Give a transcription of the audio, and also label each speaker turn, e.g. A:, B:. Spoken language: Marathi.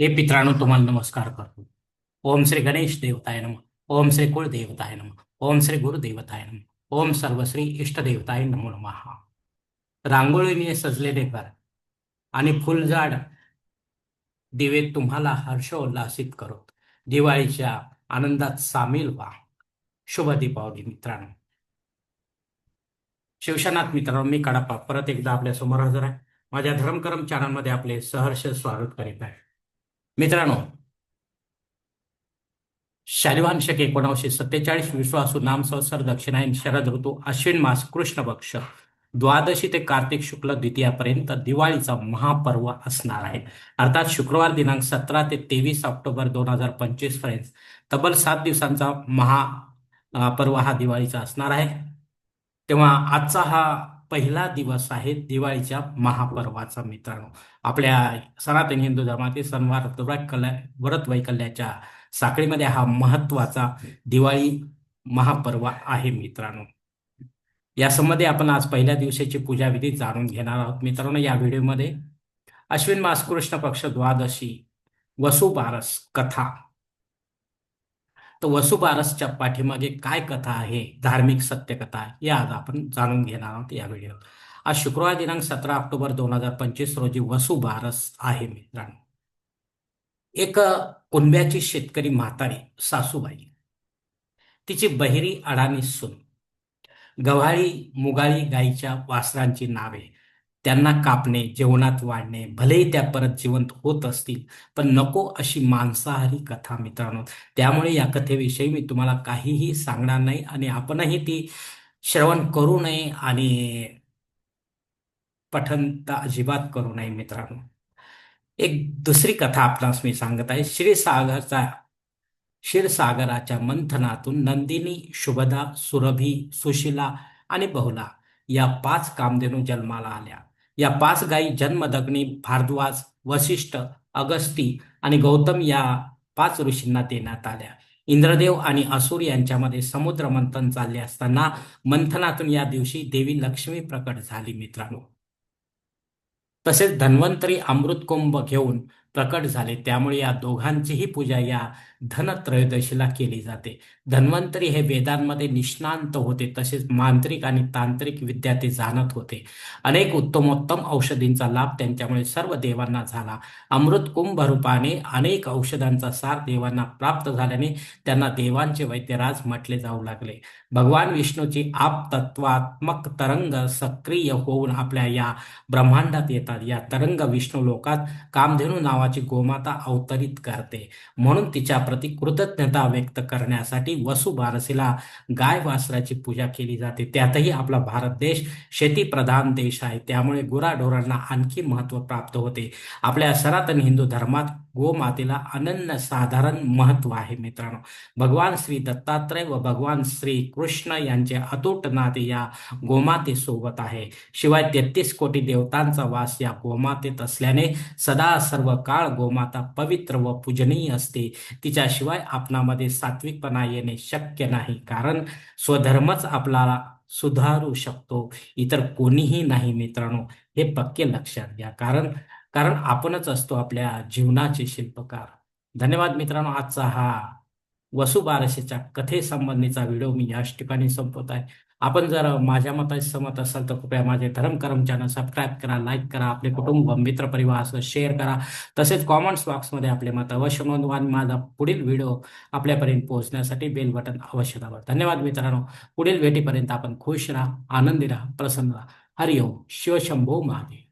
A: हे मित्रांनो तुम्हाला नमस्कार करतो. ओम श्री गणेश देवताय नम. ओम श्री कुळ देवताय नम. ओम श्री गुरुदेवताय नम. ओम सर्वश्री इष्टदेवताय नमो नमः. रांगोळीने सजलेले घर आणि फुलझाड दिवे तुम्हाला हर्षोल्लासित करत दिवाळीच्या आनंदात सामील व्हा. शुभ दीपावली मित्रांनो. शिवशनाथ मित्रांनो मी कडापा परत एकदा आपल्यासमोर हजर आहे. माझ्या धर्मकर्म चॅनलमध्ये आपले सहर्ष स्वागत करीत आहे. मित्रांनो शालिवान शके सत्तेचाळीस विश्वासू नाम संवत्सर दक्षिणायन शरद ऋतू अश्विन मास कृष्ण पक्ष द्वादशी ते कार्तिक शुक्ल द्वितीयापर्यंत दिवाळीचा महापर्व असणार आहे. अर्थात शुक्रवार दिनांक सतरा ते तेवीस ऑक्टोबर दोन हजार पंचवीसपर्यंत तब्बल सात दिवसांचा महा पर्व हा दिवाळीचा असणार आहे. तेव्हा आजचा हा पहिला दिवस आहे दिवाळीच्या महापर्वाचा मित्रांनो. आपल्या सनातन हिंदू धर्मातील सणवार कल्या व्रत वैकल्याच्या साखळीमध्ये हा महत्त्वाचा दिवाळी महापर्व आहे मित्रांनो. यासंबंधी आपण आज पहिल्या दिवसाची पूजाविधी जाणून घेणार आहोत. मित्रांनो या व्हिडिओमध्ये अश्विन मास कृष्ण पक्ष द्वादशी वसुबारस कथा तर वसुबारसच्या पाठीमागे काय कथा आहे? धार्मिक सत्यकथा या आज आपण जाणून घेणार आहोत या व्हिडिओत. आज शुक्रवार दिनांक सतरा ऑक्टोबर दोन हजार पंचवीस रोजी वसुबारस आहे मित्रांनो. एक कुणब्याची शेतकरी म्हातारी सासूबाई. तिची बहिरी अडाणी सून. गव्हाळी मुगाळी गाईच्या वासरांची नावे. त्यांना कापणे जेवणात वाढणे भलेही त्या परत जिवंत होत असतील पण नको अशी मांसाहारी कथा मित्रांनो. त्यामुळे या कथेविषयी मी तुम्हाला काहीही सांगणार नाही आणि आपणही ती श्रवण करू नये आणि पठन तर अजिबात करू नये मित्रांनो. एक दुसरी कथा आपणास मी सांगत आहे. श्रीसागरचा क्षीरसागराच्या मंथनातून नंदिनी शुभदा सुरभी सुशिला आणि बहुला या पाच कामधेनू जन्माला आल्या. या पाच गायी जन्मदग्नी भारद्वाज वसिष्ठ अगस्ती आणि गौतम या पाच ऋषींना देण्यात आल्या. इंद्रदेव आणि असुर यांच्यामध्ये समुद्र मंथन चालले असताना मंथनातून या दिवशी देवी लक्ष्मी प्रकट झाली मित्रांनो. तसेच धन्वंतरी अमृतकुंभ घेऊन प्रकट झाले. त्यामुळे या दोघांचीही पूजा या धनत्रयोदशीला केली जाते. धन्वंतरी हे वेदांमध्ये निष्णांत होते. तसेच मांत्रिक आणि तांत्रिक विद्या ते जाणत होते. अनेक उत्तमोत्तम औषधींचा लाभ त्यांच्यामुळे सर्व देवांना झाला. अमृत कुंभ रूपाने अनेक औषधांचा सार देवांना प्राप्त झाल्याने त्यांना देवांचे वैद्यराज म्हटले जाऊ लागले. भगवान विष्णूची आप तत्वात्मक तरंग सक्रिय होऊन आपल्या या ब्रह्मांडात येतात. या तरंग विष्णू लोकात कामधेनू नावाची गोमाता अवतरित करते. म्हणून तिच्या प्रती कृतज्ञता व्यक्त करण्यासाठी वसुबारसीला गाय वासराची पूजा केली जाते. त्यातही आपला भारत देश शेतीप्रधान देश आहे. त्यामुळे गुराढोरांना आणखी महत्त्व प्राप्त होते. आपल्या सनातन हिंदू धर्मात गोमातेला अनन्य साधारण महत्त्व आहे मित्रांनो. भगवान श्री दत्तात्रय व भगवान श्री कृष्ण यांचे अतूट नाते या गोमातेसोबत आहे. शिवाय तेहतीस कोटी देवतांचा वास या गोमातेत असल्याने सदा सर्व काळ गोमाता पवित्र व पूजनीय असते. तिच्याशिवाय आपणामध्ये सात्विकपणा येणे शक्य नाही कारण स्वधर्मच आपल्याला सुधारू शकतो. इतर कोणीही नाही मित्रांनो. हे पक्के लक्षात घ्या. कारण कारण आपणच असतो आपल्या जीवनाचे शिल्पकार. धन्यवाद मित्रांनो आजचा हा वसुबारसेच्या कथेसंबंधीचा व्हिडिओ मी याच ठिकाणी संपवत आहे. आपण जर माझ्या मताशी सहमत असाल तर कृपया माझे धर्मकरम चॅनल सबस्क्राईब करा लाईक करा आपले कुटुंब मित्र परिवार शेअर करा. तसेच कॉमेंट्स बॉक्समध्ये आपले मत अवश्य नोंदवा आणि माझा पुढील व्हिडिओ आपल्यापर्यंत पोहोचण्यासाठी बेल बटन अवश्य दाबा. धन्यवाद मित्रांनो. पुढील भेटीपर्यंत आपण खुश राहा आनंदी राहा प्रसन्न राहा. हरिओम. शिवशंभो महादेव.